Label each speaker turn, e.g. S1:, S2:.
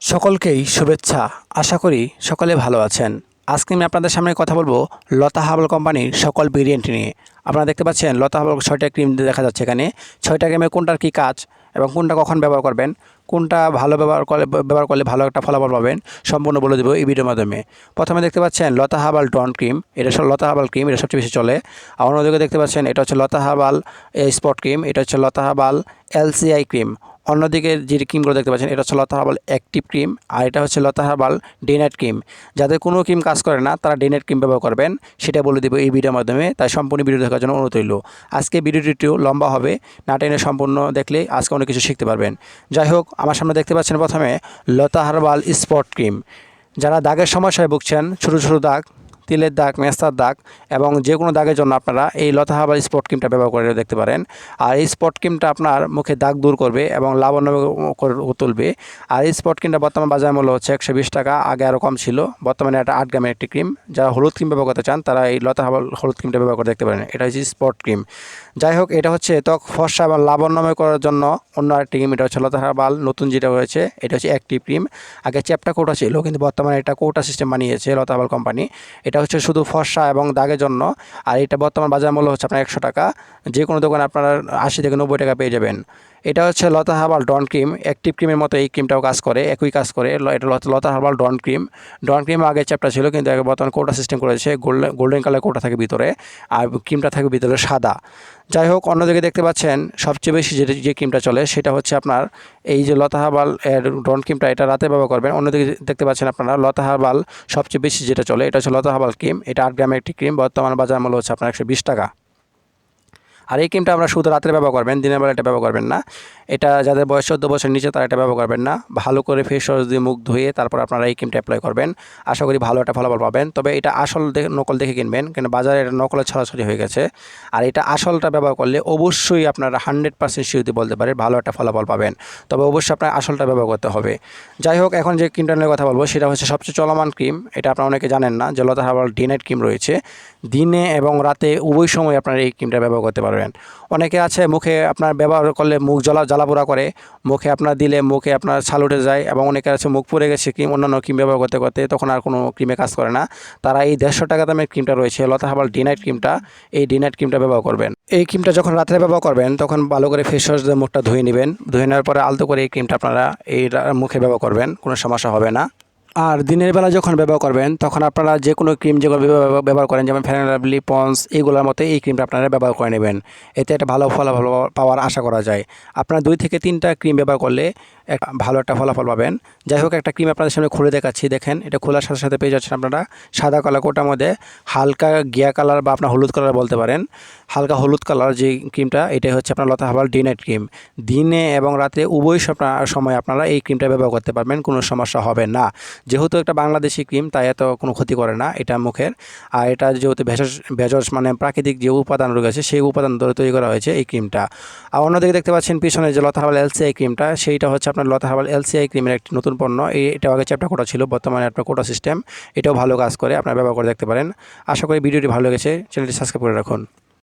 S1: সকলকেই শুভেচ্ছা। আশা করি সকলে ভালো আছেন। আজকে আমি আপনাদের সামনে কথা বলব লতা হাবল কোম্পানির সকল ভেরিয়েন্ট নিয়ে। আপনারা দেখতে পাচ্ছেন লতা হাবল ছয়টা ক্রিম দেখা যাচ্ছে এখানে। ছয়টা ক্রিমে কোনটার কী কাজ এবং কোনটা কখন ব্যবহার করবেন, কোনটা ভালো ব্যবহার করলে ব্যবহার করলে ভালো একটা ফলাফল পাবেন সম্পূর্ণ বলে দেবো এই ভিডিওর মাধ্যমে। প্রথমে দেখতে পাচ্ছেন লতা হাবাল ডন ক্রিম এটা সব লতা হাবাল ক্রিম এটা সবচেয়ে বেশি চলে। আর অন্যদিকে দেখতে পাচ্ছেন এটা হচ্ছে লতা হাবাল স্পট ক্রিম এটা হচ্ছে লতা হাবাল এলসিআই ক্রিম অন্যদিকে যে ক্রিমগুলো দেখতে পাচ্ছেন, এটা হচ্ছে লতা হার্বাল অ্যাক্টিভ ক্রিম আর এটা হচ্ছে Lata herbal day night cream. যাদের কোনো ক্রিম কাজ করে না, তারা ডে নাইট ক্রিম ব্যবহার করবেন, সেটা বলে দেবো এই ভিডিওর মাধ্যমে। তাই সম্পূর্ণ ভিডিও দেখার জন্য অনুরোধ রইল। আজকে ভিডিওটি একটু লম্বা হবে, না টেনে সম্পূর্ণ দেখলে আজকে অনেক কিছু শিখতে পারবেন। যাই হোক, আমার সামনে দেখতে পাচ্ছেন প্রথমে লতা হার্বাল স্পট ক্রিম। যারা দাগের সমস্যায় ভুগছেন, ছোটো ছোটো দাগ তিলের দাগ, মেস্তার দাগ এবং যে কোনো দাগের জন্য আপনারা এই লতা হাবার স্পট ক্রিমটা ব্যবহার করে দেখতে পারেন। আর এই স্পট ক্রিমটা আপনার মুখে দাগ দূর করবে এবং লাবণ্য তুলবে। আর এই স্পট ক্রিমটা বর্তমান বাজার মূল্য হচ্ছে একশো বিশ টাকা, আগে আরও কম ছিল। বর্তমানে এটা আট গ্রামের একটি ক্রিম। যারা হলুদ ক্রিম ব্যবহার করতে চান, তারা এই লতা হাবার হলুদ ক্রিমটা ব্যবহার করে দেখতে পারেন। এটা হচ্ছে স্পট ক্রিম। যাই হোক, এটা হচ্ছে ত্বক ফর্সা এবং লাবণ্যময় করার জন্য অন্য আরেকটি ক্রিম, এটা হচ্ছে লতা হার্বাল নতুন যেটা হয়েছে, এটা হচ্ছে অ্যাক্টিভ ক্রিম। আগে চ্যাপটা কোটা ছিল, কিন্তু বর্তমানে এটা কোটা সিস্টেম বানিয়েছে লতা হার্বাল কোম্পানি। এটা হচ্ছে শুধু ফর্সা এবং দাগের জন্য। আর এটা বর্তমান বাজার মূল্য হচ্ছে আপনার একশো টাকা। যে কোনো দোকানে আপনারা আশি থেকে নব্বই টাকা পেয়ে যাবেন। এটা হচ্ছে Lata herbal Don cream active ক্রিমের মতো এই ক্রিমটাও কাজ করে, একই কাজ করে। এটা Lata- herbal Don cream. Don cream আগে চ্যাপটা ছিল, কিন্তু বর্তমানে কোটা সিস্টেম করেছে গোল্ডেন গোল্ডেন কালার কোটা থাকে ভিতরে, আর ক্রিমটা থাকে ভিতরে সাদা। যাই হোক অন্যদিকে দেখতে পাচ্ছেন, সবচেয়ে বেশি যে যে ক্রিমটা চলে, সেটা হচ্ছে আপনার এই যে লতা হার্বাল ডন ক্রিমটা এটা রাতে ব্যবহার করবেন। অন্যদিকে দেখতে পাচ্ছেন আপনারা, লতা হার্বাল সবচেয়ে বেশি যেটা চলে, এটা হচ্ছে লতা হার্বাল ক্রিম এটা আট গ্রামের একটি ক্রিম বর্তমান বাজার মূল্য হচ্ছে আপনার একশো বিশ টাকা। আর এই ক্রিমটা আপনারা শুধু রাত্রে ব্যবহার করবেন, দিনের বেলা এটা ব্যবহার করবেন না। এটা যাদের বয়স চোদ্দ বছর নিচে তারা এটা ব্যবহার করবেন না। ভালো করে ফেস ওয়াশ দিয়ে মুখ ধুয়ে তারপর আপনারা এই ক্রিমটা অ্যাপ্লাই করবেন। আশা করি ভালো একটা ফলাফল পাবেন। তবে এটা আসল দেখে নকল দেখে কিনবেন কিন্তু বাজারে এটা নকলের ছড়াছড়ি হয়ে গেছে। আর এটা আসলটা ব্যবহার করলে অবশ্যই আপনারা হান্ড্রেড পার্সেন্ট শিওরিটি বলতে পারে ভালো একটা ফলাফল পাবেন। তবে অবশ্যই আপনার আসলটা ব্যবহার করতে হবে। যাই হোক, এখন যে ক্রিমটা নিয়ে কথা বলব, সেটা হচ্ছে সবচেয়ে চলমান ক্রিম এটা আপনারা অনেকে জানেন না, যে Lata herbal day night cream রয়েছে। দিনে এবং রাতে উভয় সময় আপনারা এই ক্রিমটা ব্যবহার করতে পারবেন। অনেকে আছে মুখে আপনার ব্যবহার করলে মুখ জ্বলা জ্বালাপোড়া করে, মুখে আপনার দিলে মুখে আপনার ছাল উঠে যায় এবং অনেকে আছে মুখ পুড়ে গেছে ক্রিম, অন্যান্য ক্রিম ব্যবহার করতে করতে তখন আর কোনো ক্রিমে কাজ করে না। তারা এই দেড়শো টাকা দামের ক্রিমটা রয়েছে, লতা হাবাল ডি নাইট ক্রিমটা, এই ডিনাইট ক্রিমটা ব্যবহার করবেন। এই ক্রিমটা যখন রাত্রে ব্যবহার করবেন, তখন ভালো করে ফেস ওয়াশ দিয়ে মুখটা ধুয়ে নেবেন। ধুয়ে নেওয়ার পরে আলতো করে এই ক্রিমটা আপনারা এই মুখে ব্যবহার করবেন, কোনো সমস্যা হবে না। আর দিনের বেলা যখন ব্যবহার করবেন, তখন আপনারা যে কোনো ক্রিম যেগুলো ব্যবহার- করেন, যেমন ফ্যানালাবলি পন্স এইগুলোর মতো এই ক্রিমটা আপনারা ব্যবহার করে নেবেন। এতে একটা ভালো ফলাফল পাওয়ার আশা করা যায়। আপনারা দুই থেকে তিনটা ক্রিম ব্যবহার করলে ভালো একটা ফলাফল পাবেন। যাই হোক, একটা ক্রিম আপনাদের সামনে খুলে দেখাচ্ছি, দেখেন। এটা খোলার সাথে সাথে পেয়ে যাচ্ছেন আপনারা সাদা কালার কোটার মধ্যে হালকা গিয়া কালার বা আপনার হলুদ কালার বলতে পারেন। হালকা হলুদ কালার যে ক্রিমটা, এটাই হচ্ছে আপনার Lata herbal day night cream. দিনে এবং রাতে উভয় সময় আপনারা এই ক্রিমটা ব্যবহার করতে পারবেন, কোনো সমস্যা হবে না। যেহেতু একটা বাংলাদেশি ক্রিম, তাই এত কোনো ক্ষতি করে না এটা মুখের। আর এটা যেহেতু ভেষজ ভেষজ মানে প্রাকৃতিক যে উপাদান রয়েছে সেই উপাদান ধরে তৈরি করা হয়েছে এই ক্রিমটা। আর অন্যদিকে দেখতে পাচ্ছেন পিছনে যে লতা হাবাল এলসিআই ক্রিমটা, সেইটা হচ্ছে আপনার লতা হাবাল এলসিআই ক্রিমের একটি নতুন পণ্য। এটাও আগে চ্যাপ্টার কোটা ছিল, বর্তমানে আপনার কোটা সিস্টেম। এটাও ভালো কাজ করে, আপনার ব্যবহার করে দেখতে পারেন। আশা করি ভিডিওটি ভালো লেগেছে। চ্যানেলটি সাবস্ক্রাইব করে রাখুন।